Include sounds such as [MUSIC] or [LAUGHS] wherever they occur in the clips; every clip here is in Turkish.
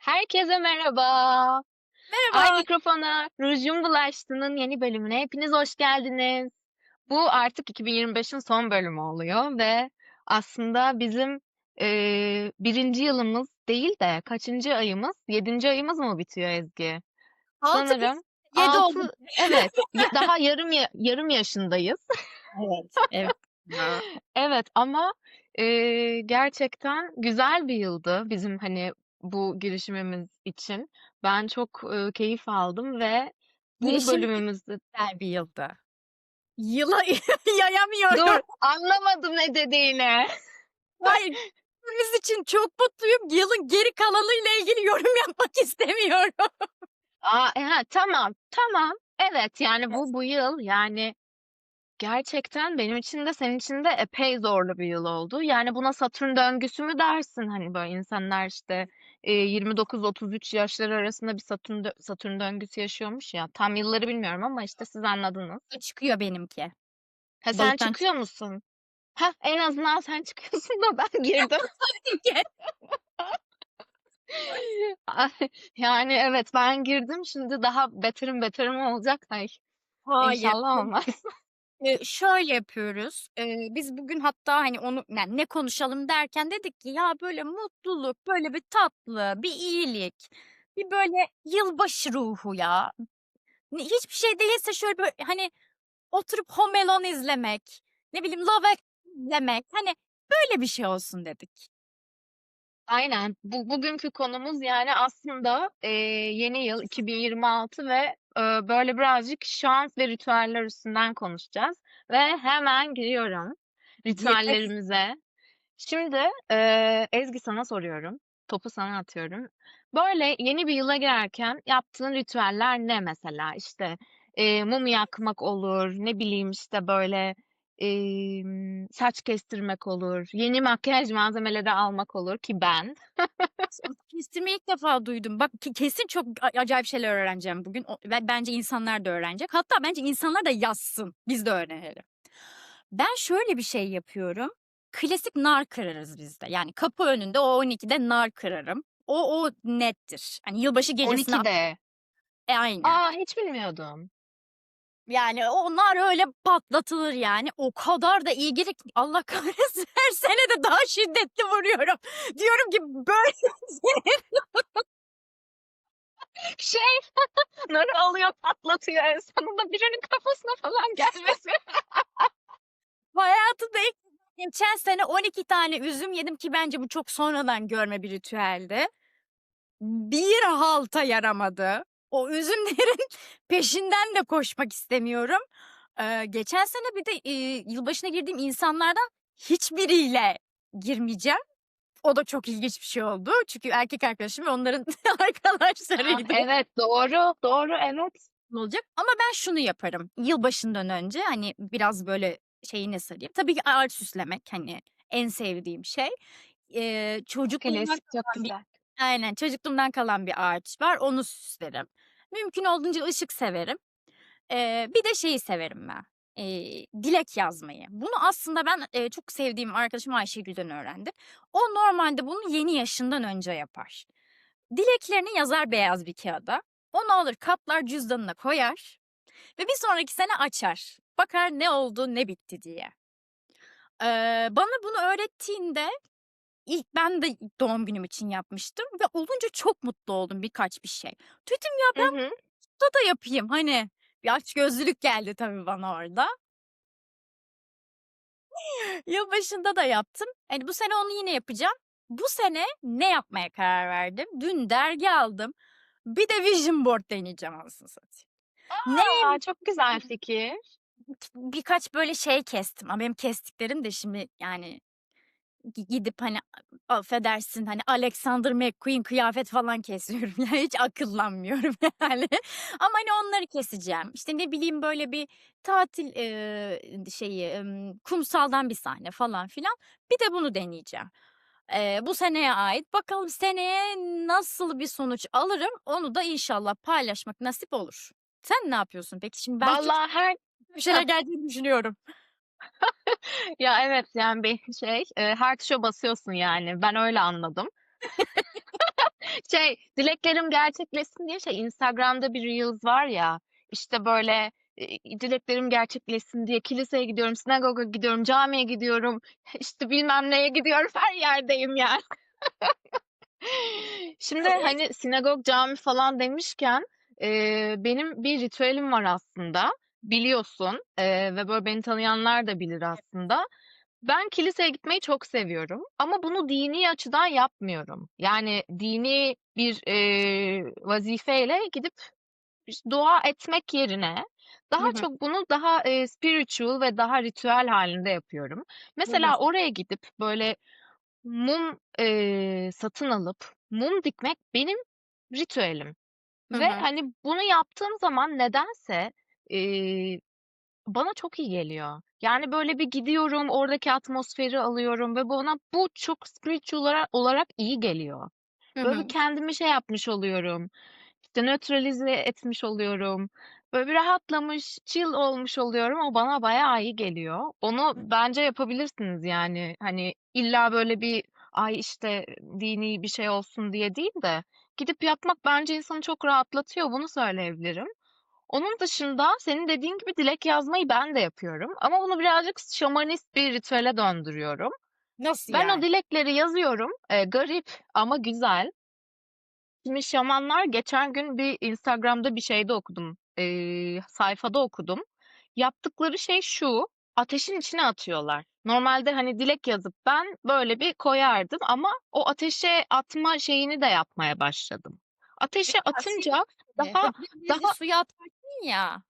Herkese merhaba. Ay Merhaba. mikrofona, Rujum Bulaştı'nın yeni bölümüne hepiniz hoş geldiniz. Bu artık 2025'in son bölümü oluyor ve aslında bizim eee birinci yılımız değil de kaçıncı ayımız? Yedinci ayımız mı bitiyor Ezgi? 6 biz Sanırım 7 altı, olduk. [LAUGHS] evet, daha yarım ya- yarım yaşındayız. Evet, evet. [LAUGHS] Evet ama eee, gerçekten güzel bir yıldı bizim hani bu girişimimiz için. Ben çok eee, keyif aldım ve bu Girişim bölümümüzde güzel bir yıldı. Yıla [LAUGHS] dur yayamıyorum. anlamadım ne dediğini. Hayır, günümüz için çok mutluyum. Yılın geri kalanıyla ilgili yorum yapmak [LAUGHS] istemiyorum. Aa, e, ha, tamam tamam evet yani Evet. bu bu yıl yani gerçekten benim için de senin için de epey zorlu bir yıl oldu. Yani buna Satürn döngüsü mü dersin? Hani böyle insanlar işte e, 29-33 yaşları arasında bir Satürn, dö- Satürn döngüsü yaşıyormuş ya. Tam yılları bilmiyorum ama işte siz anladınız. Çıkıyor benimki. Ha sen Balıktan çıkıyor musun? Ha en azından sen çıkıyorsun da ben [LAUGHS] girdim. [LAUGHS] Ay, Yani evet ben girdim şimdi daha beterim beterim olacak. Ay Hayır. inşallah olmaz. [LAUGHS] Eee, şöyle yapıyoruz. Eee, biz bugün hatta hani onu yani ne konuşalım derken dedik ki ya böyle mutluluk, böyle bir tatlı, bir iyilik, bir böyle yılbaşı ruhu ya. Hiçbir şey değilse şöyle böyle hani oturup Home Alone izlemek, ne bileyim Love izlemek. Hani böyle bir şey olsun dedik. Aynen. Bu bugünkü konumuz yani aslında eee, yeni yıl 2026 ve eee, böyle birazcık şans ve ritüeller üstünden konuşacağız. Ve hemen giriyorum Yes. ritüellerimize. Şimdi eee, Ezgi sana soruyorum. Topu sana atıyorum. Böyle yeni bir yıla girerken yaptığın ritüeller ne mesela? İşte eee, mum yakmak olur, ne bileyim işte böyle em, saç kestirmek olur, yeni makyaj malzemeleri almak olur ki ben. Kestirmeyi ilk defa duydum. Bak ke- kesin çok a- acayip şeyler öğreneceğim bugün. O- ve Bence insanlar da öğrenecek. Hatta bence insanlar da yazsın. Biz de öğrenelim. Ben şöyle bir şey yapıyorum. Klasik nar kırarız bizde. Yani kapı önünde o 12'de nar kırarım. O o nettir. Hani yılbaşı gecesine 12'de. e, aynen. Aa hiç bilmiyordum. Yani onlar öyle patlatılır yani. O kadar da iyi gelir Allah [LAUGHS] kahretsin her sene de daha şiddetli vuruyorum. Diyorum ki böyle [LAUGHS] Şey, [LAUGHS] narı alıyor patlatıyor en sonunda birinin kafasına falan gelmesi. hayatımda ilk geçen sene 12 tane üzüm yedim ki bence bu çok sonradan görme bir ritüeldi. Bir halta yaramadı. O üzümlerin [LAUGHS] peşinden de koşmak istemiyorum. Ee, geçen sene bir de e, yılbaşına girdiğim insanlardan hiçbiriyle girmeyeceğim. O da çok ilginç bir şey oldu. Çünkü erkek arkadaşım ve onların [LAUGHS] arkadaşlarıydı. evet doğru doğru evet. olacak. Ama ben şunu yaparım. Yılbaşından önce hani biraz böyle şeyine sarayım. Tabii ki ağaç süslemek hani en sevdiğim şey. Ee, çocukluğumdan Klasik çok kalan bir güzel. aynen çocukluğumdan kalan bir ağaç var. Onu süslerim. Mümkün olduğunca ışık severim. Ee, bir de şeyi severim ben. ee, dilek yazmayı. Bunu aslında ben ee, çok sevdiğim arkadaşım Ayşegül'den öğrendim. O normalde bunu yeni yaşından önce yapar. Dileklerini yazar beyaz bir kağıda. Onu alır katlar cüzdanına koyar ve bir sonraki sene açar. Bakar ne oldu ne bitti diye. Ee, bana bunu öğrettiğinde ilk ben de doğum günüm için yapmıştım ve olunca çok mutlu oldum birkaç bir şey. Dedim ya ben hı. da da yapayım hani bir aç gözlülük geldi tabii bana orada. Yılbaşında da yaptım. Hani bu sene onu yine yapacağım. Bu sene ne yapmaya karar verdim? Dün dergi aldım. Bir de vision board deneyeceğim anasını satayım. Ne Aa çok güzel fikir. birkaç böyle şey kestim. Ama benim kestiklerim de şimdi yani gidip hani affedersin hani Alexander McQueen kıyafet falan [LAUGHS] kesiyorum. Yani hiç akıllanmıyorum [LAUGHS] yani. Ama hani onları keseceğim. İşte ne bileyim böyle bir tatil e, şeyi em, kumsaldan bir sahne falan filan. Bir de bunu deneyeceğim. E, bu seneye ait. Bakalım seneye nasıl bir sonuç alırım. Onu da inşallah paylaşmak nasip olur. Sen ne yapıyorsun peki? Şimdi ben Vallahi her bir şeyler geldiğini düşünüyorum. Ya evet yani bir şey e, her tuşa basıyorsun yani ben öyle anladım. [LAUGHS] Şey, dileklerim gerçekleşsin diye şey Instagram'da bir Reels var ya, işte böyle e, dileklerim gerçekleşsin diye kiliseye gidiyorum, sinagoga gidiyorum, camiye gidiyorum, [LAUGHS] işte bilmem neye gidiyorum, her yerdeyim yani. [LAUGHS] Şimdi hani sinagog, cami falan demişken e, benim bir ritüelim var aslında. Biliyorsun e, ve böyle beni tanıyanlar da bilir aslında. Ben kiliseye gitmeyi çok seviyorum ama bunu dini açıdan yapmıyorum. Yani dini bir e, vazifeyle gidip dua etmek yerine Hı daha hı. çok bunu daha e, spiritual ve daha ritüel halinde yapıyorum. Mesela oraya gidip böyle mum e, satın alıp mum dikmek benim ritüelim. Hı Ve hı. hani bunu yaptığım zaman nedense e, bana çok iyi geliyor. Yani böyle bir gidiyorum, oradaki atmosferi alıyorum ve bana bu çok spiritual olarak, olarak iyi geliyor. Hı Böyle bir hı. kendimi şey yapmış oluyorum. İşte nötralize etmiş oluyorum. Böyle bir rahatlamış, chill olmuş oluyorum. O bana bayağı iyi geliyor. Onu bence yapabilirsiniz yani. Hani illa böyle bir ay işte dini bir şey olsun diye değil de gidip yapmak bence insanı çok rahatlatıyor. Bunu söyleyebilirim. Onun dışında senin dediğin gibi dilek yazmayı ben de yapıyorum. Ama bunu birazcık şamanist bir ritüele döndürüyorum. Nasıl Ben o dilekleri yazıyorum. Ee, garip ama güzel. Şimdi şamanlar geçen gün bir Instagram'da bir şeyde okudum. Ee, sayfada okudum. Yaptıkları şey şu. Ateşin içine atıyorlar. Normalde hani dilek yazıp ben böyle bir koyardım ama o ateşe atma şeyini de yapmaya başladım. Ateşe Ya atınca daha birbirinizi daha suya ya.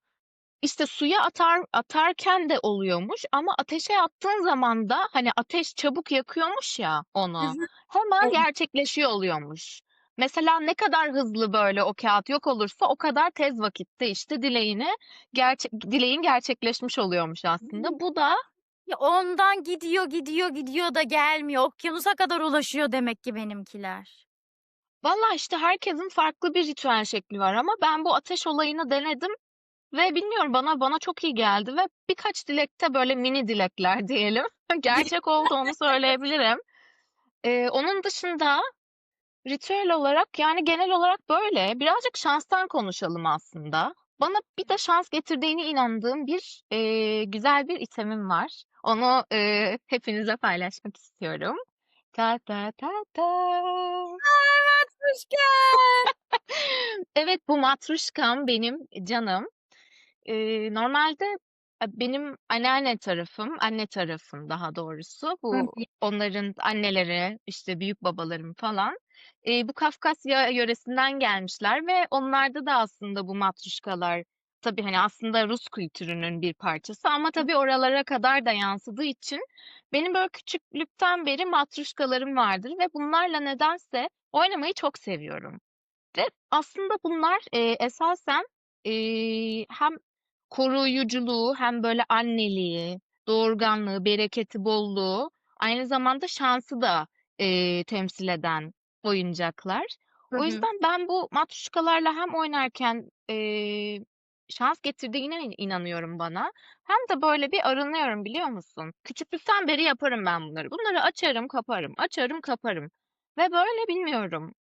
işte suya atar atarken de oluyormuş ama ateşe attığın zaman da hani ateş çabuk yakıyormuş ya Hı onu. hı. Hemen Evet. gerçekleşiyor oluyormuş. Mesela ne kadar hızlı böyle o kağıt yok olursa o kadar tez vakitte işte dileğini gerçe dileğin gerçekleşmiş oluyormuş aslında. Bu da Ya ondan gidiyor gidiyor gidiyor da gelmiyor. Okyanusa kadar ulaşıyor demek ki benimkiler. Valla işte herkesin farklı bir ritüel şekli var ama ben bu ateş olayını denedim ve bilmiyorum bana bana çok iyi geldi ve birkaç dilekte böyle mini dilekler [LAUGHS] diyelim gerçek olduğunu söyleyebilirim. Ee, onun dışında ritüel olarak yani genel olarak böyle. Birazcık şanstan konuşalım aslında. Bana bir de şans getirdiğine inandığım bir e, güzel bir itemim var. Onu e, hepinize paylaşmak istiyorum. Ta ta ta ta. Ay matruşka. Evet bu matruşkam benim canım. Eee, normalde benim anneanne tarafım, anne tarafım daha doğrusu Hı bu hı. onların anneleri, işte büyük babalarım falan eee, bu Kafkasya yöresinden gelmişler ve onlarda da aslında bu matruşkalar tabii hani aslında Rus kültürünün bir parçası ama tabii oralara kadar da yansıdığı için benim böyle küçüklükten beri matruşkalarım vardır ve bunlarla nedense oynamayı çok seviyorum. Ve aslında bunlar eee, esasen eee, hem koruyuculuğu hem böyle anneliği, doğurganlığı, bereketi, bolluğu, aynı zamanda şansı da eee, temsil eden oyuncaklar. Hı O hı. yüzden ben bu matruşkalarla hem oynarken eee, şans getirdiğine in- inanıyorum bana. Hem de böyle bir arınıyorum biliyor musun? Küçüklükten beri yaparım ben bunları. Bunları açarım, kaparım, açarım, kaparım. Ve böyle bilmiyorum.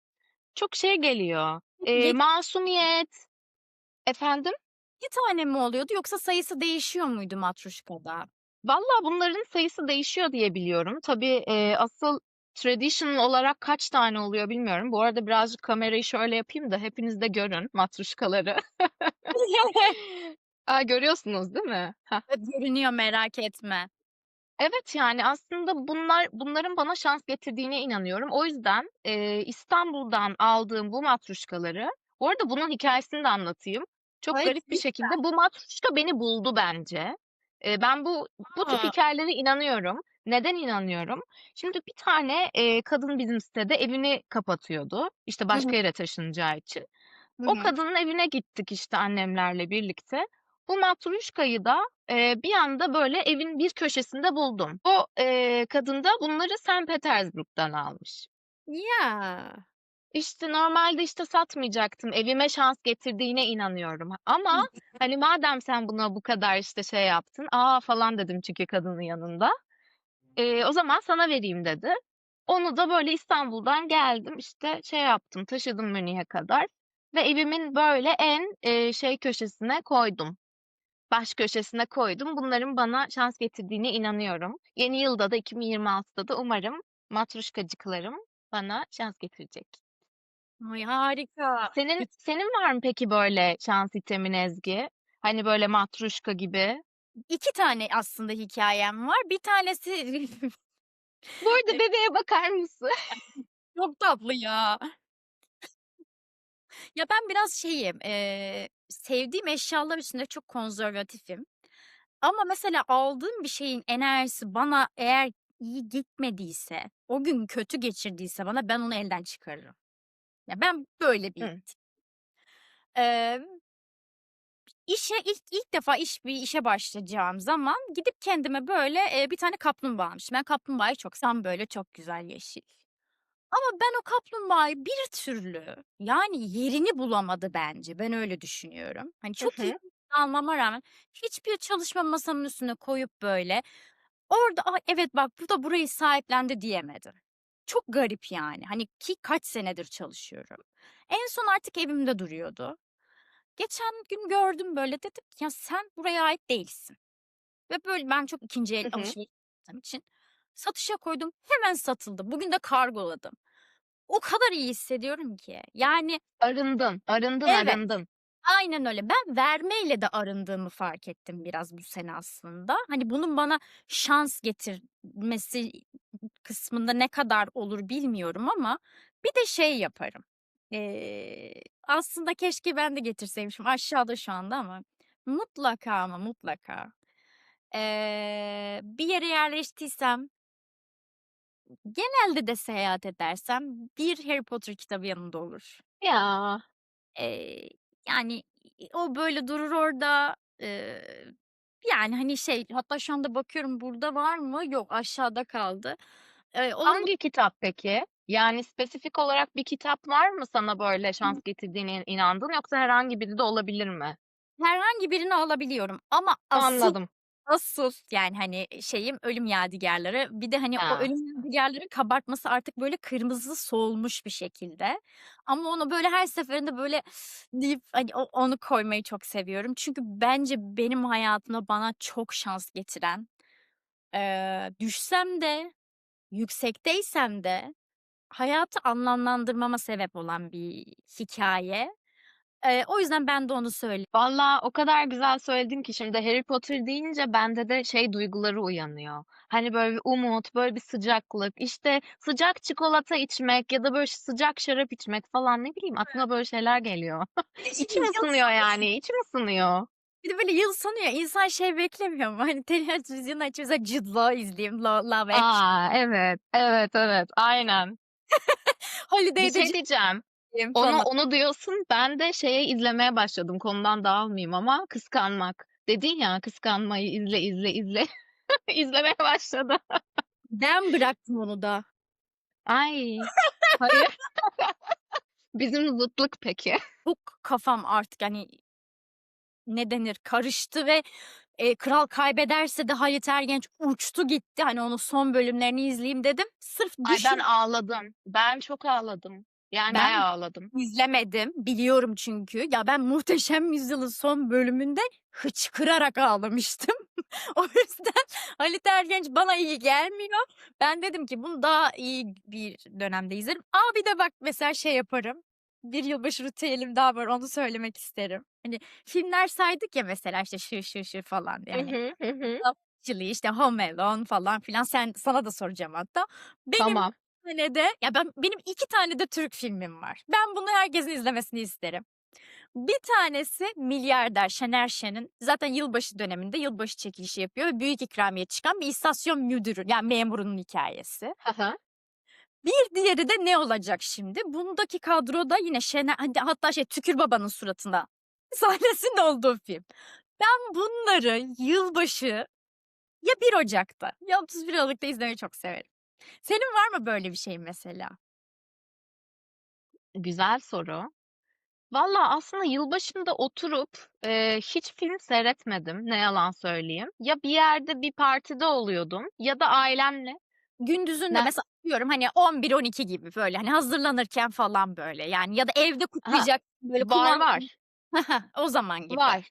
Çok şey geliyor. Eee, masumiyet. Efendim? tane mi oluyordu yoksa sayısı değişiyor muydu matruşkada? Valla bunların sayısı değişiyor diye biliyorum. Tabii eee, asıl traditional olarak kaç tane oluyor bilmiyorum. Bu arada birazcık kamerayı şöyle yapayım da hepiniz de görün matruşkaları. [LAUGHS] Aa, görüyorsunuz değil mi? Heh. Evet, görünüyor merak etme. Evet yani aslında bunlar bunların bana şans getirdiğine inanıyorum. O yüzden eee, İstanbul'dan aldığım bu matruşkaları, bu arada bunun hikayesini de anlatayım. Çok Ay garip bir şekilde bu matruşka beni buldu bence. Eee, ben bu bu tip lütfen. hikayelere inanıyorum. Neden inanıyorum? Şimdi bir tane eee, kadın bizim sitede evini kapatıyordu. İşte Hı başka hı. yere taşınacağı için. Hı O hı. kadının evine gittik işte annemlerle birlikte. Bu matruşkayı da e, bir anda böyle evin bir köşesinde buldum. O e, kadın da bunları St. Petersburg'dan almış. Ya. İşte normalde işte satmayacaktım. Evime şans getirdiğine inanıyorum. Ama hani madem sen buna bu kadar işte şey yaptın, aa falan dedim çünkü kadının yanında. E, o zaman sana vereyim dedi. Onu da böyle İstanbul'dan geldim, işte, şey yaptım, taşıdım Münih'e kadar ve evimin böyle en, eee, şey köşesine koydum. Baş köşesine koydum. Bunların bana şans getirdiğine inanıyorum. Yeni yılda da 2026'da da umarım matruşkacıklarım bana şans getirecek. Ay, harika. Senin senin var mı peki böyle şans itemin Ezgi? Hani böyle matruşka gibi? 2 tane aslında hikâyem var. Bir tanesi [LAUGHS] Bu arada bebeğe bakar mısın? [LAUGHS] Çok tatlı ya. Ya, ben biraz şeyim, eee, sevdiğim eşyalar üstünde çok konservatifim. Ama mesela aldığım bir şeyin enerjisi bana eğer iyi gitmediyse, o gün kötü geçirdiyse bana ben onu elden çıkarırım. Ya, ben böyle bir Hı. İşe ilk ilk defa iş bir işe başlayacağım zaman gidip kendime böyle, eee, bir tane kaplumbağa almıştım. Ben kaplumbağayı çok severim. böyle çok güzel yeşil. Ama ben o kaplumbağayı bir türlü, yani, yerini bulamadı bence. Ben öyle düşünüyorum. Hani, Hı çok iyi almama rağmen hiçbir çalışma masamın üstüne koyup böyle orada, "A, evet bak bu da burayı sahiplendi." diyemedim. Çok garip yani. Hani, ki kaç senedir çalışıyorum. En son artık evimde duruyordu. Geçen gün gördüm böyle dedim ki, "Ya, sen buraya ait değilsin." Ve böyle ben çok 2'nci el Hı hı. alışveriş yaptığım için satışa koydum. Hemen satıldı. Bugün de kargoladım. O kadar iyi hissediyorum ki. Yani Arındın, arındın, Evet. arındın. Aynen öyle. Ben vermeyle de arındığımı fark ettim biraz bu sene aslında. Hani, bunun bana şans getirmesi kısmında ne kadar olur bilmiyorum ama bir de şey yaparım. Eee, aslında keşke ben de getirseymişim. Aşağıda şu anda ama mutlaka ama mutlaka, eee, bir yere yerleştiysem genelde de seyahat edersem bir Harry Potter kitabı yanımda olur. Ya. Eee, yani, iii, o böyle durur orada. Eee, yani, hani, şey hatta şu anda bakıyorum burada var mı? Yok, aşağıda kaldı. Eee, onu mut Hangi kitap peki? Yani spesifik olarak bir kitap var mı sana böyle şans getirdiğine inandığın yoksa herhangi biri de olabilir mi? Herhangi birini alabiliyorum ama asıl, Anladım. asıl yani, hani, şeyim Ölüm Yadigarları. Bir de, hani, o Ha. Ölüm Yadigarları kabartması artık böyle kırmızı solmuş bir şekilde. Ama onu böyle her seferinde böyle deyip, hani, o onu koymayı çok seviyorum. Çünkü bence benim hayatımda bana çok şans getiren, eee, düşsem de, yüksekteysem de hayatı anlamlandırmama sebep olan bir hikâye. Eee, o yüzden ben de onu söyle Valla o kadar güzel söyledin ki şimdi Harry Potter deyince bende de şey duyguları uyanıyor. Hani, böyle bir umut, böyle bir sıcaklık, işte, sıcak çikolata içmek ya da böyle sıcak şarap içmek falan ne bileyim aklıma böyle şeyler geliyor. [LAUGHS] İçim ısınıyor yani, içim ısınıyor. Bir de böyle yıl sonu ya, insan şey beklemiyor mu? Hani, televizyonu açıp mesela Jude Law izleyeyim, Law Love Actually. A! Evet, evet, evet, aynen. [LAUGHS] Bir Holiday'de şey Jude diyeceğim. Onu onu diyorsun, ben de şeye izlemeye başladım, konudan dağılmayayım ama Kıskanmak. Dedin ya, kıskanmayı izle, izle, izle. [LAUGHS] İzlemeye başladım. Ben bıraktım onu da. Ay! Hayır. [LAUGHS] Bizim zıtlık peki. Çok kafam artık, hani ne denir, karıştı ve, eee, Kral Kaybederse de Halit Ergenç uçtu gitti. Hani, onun son bölümlerini izleyeyim dedim. Sırf Ay, ben düşün ağladım. Ben çok ağladım. Yani Ben bayağı ağladım. izlemedim. Biliyorum çünkü. Ya, ben Muhteşem Yüzyıl'ın son bölümünde hıçkırarak ağlamıştım. [LAUGHS] O yüzden Halit Ergenç bana iyi gelmiyor. Ben dedim ki bunu daha iyi bir dönemde izlerim. A, bir de bak mesela şey yaparım. Bir yılbaşı ritüelim daha var, onu söylemek isterim. Hani, filmler saydık ya mesela işte şu, şu, şu falan diye Hı hani. hı, hı hı. Love Actually, işte Home Alone falan filan. Sen sana da soracağım hatta. Benim Tamam. bir tane de ya ben benim 2 tane de Türk filmim var. Ben bunu herkesin izlemesini isterim. Bir tanesi Milyarder Şener Şen'in zaten yılbaşı döneminde yılbaşı çekilişi yapıyor ve büyük ikramiye çıkan bir istasyon müdürü, yani memurunun hikâyesi. Hı hı. Bir diğeri de Ne Olacak Şimdi? Bundaki kadroda yine Şener hani, hatta şey Tükür Baba'nın suratına [LAUGHS] sahnesinde olduğu film. Ben bunları yılbaşı ya 1 Ocak'ta ya 31 Aralık'ta izlemeyi çok severim. Senin var mı böyle bir şeyin mesela? Güzel soru. Valla aslında yılbaşında oturup, eee, hiç film seyretmedim, ne yalan söyleyeyim. Ya bir yerde bir partide oluyordum ya da ailemle gündüzün de Ne mesela atıyorum hani 11-12 gibi böyle hani hazırlanırken falan böyle yani ya da evde Ha, kutlayacak böyle var, var. [LAUGHS] o zaman gibi. Var.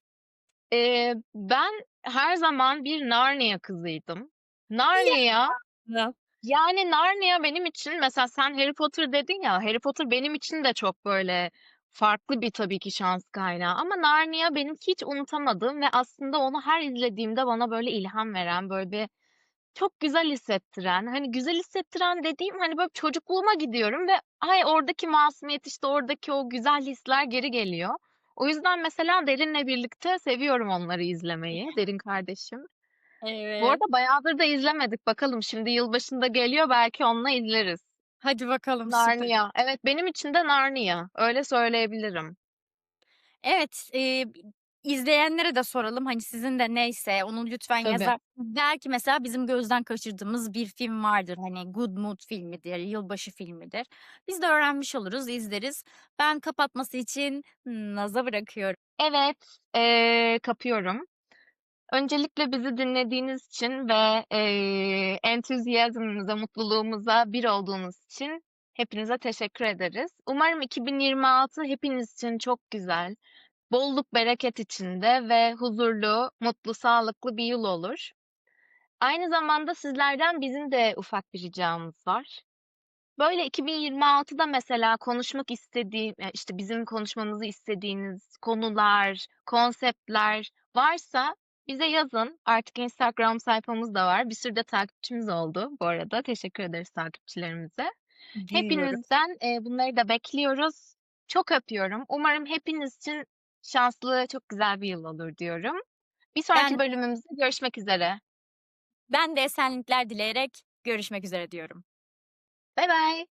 Eee, ben her zaman bir Narnia kızıydım. Narnia Ya. yani Narnia benim için mesela sen Harry Potter dedin ya, Harry Potter benim için de çok böyle farklı bir tabii ki şans kaynağı ama Narnia benim hiç unutamadığım ve aslında onu her izlediğimde bana böyle ilham veren, böyle bir çok güzel hissettiren, hani güzel hissettiren dediğim hani böyle çocukluğuma gidiyorum ve ay oradaki masumiyet işte oradaki o güzel hisler geri geliyor. O yüzden mesela Derin'le birlikte seviyorum onları izlemeyi. Derin kardeşim. Bu Evet. arada bayağıdır da izlemedik. Bakalım şimdi yılbaşında geliyor belki onunla izleriz. Hadi bakalım süper. Narnia. Evet benim için de Narnia. Öyle söyleyebilirim. Evet, eee, izleyenlere de soralım. Hani sizin de neyse onu lütfen Tabii. yazar. Belki mesela bizim gözden kaçırdığımız bir film vardır. Hani Good Mood filmidir, yılbaşı filmidir. Biz de öğrenmiş oluruz, izleriz. Ben kapatması için Naz'a bırakıyorum. Evet, eee, kapıyorum. Öncelikle bizi dinlediğiniz için ve eee entüzyazmımıza, mutluluğumuza bir olduğunuz için hepinize teşekkür ederiz. Umarım 2026 hepiniz için çok güzel, bolluk bereket içinde ve huzurlu, mutlu, sağlıklı bir yıl olur. Aynı zamanda sizlerden bizim de ufak bir ricamız var. Böyle 2026'da mesela konuşmak istediğim, ya işte bizim konuşmamızı istediğiniz konular, konseptler varsa bize yazın. Artık Instagram sayfamız da var. Bir sürü de takipçimiz oldu bu arada. Teşekkür ederiz takipçilerimize. Büyüyoruz. Hepinizden e, bunları da bekliyoruz. Çok öpüyorum. Umarım hepiniz için şanslı, çok güzel bir yıl olur diyorum. Bir sonraki Ben bölümümüzde görüşmek üzere. ben de esenlikler dileyerek görüşmek üzere diyorum. Bay bay.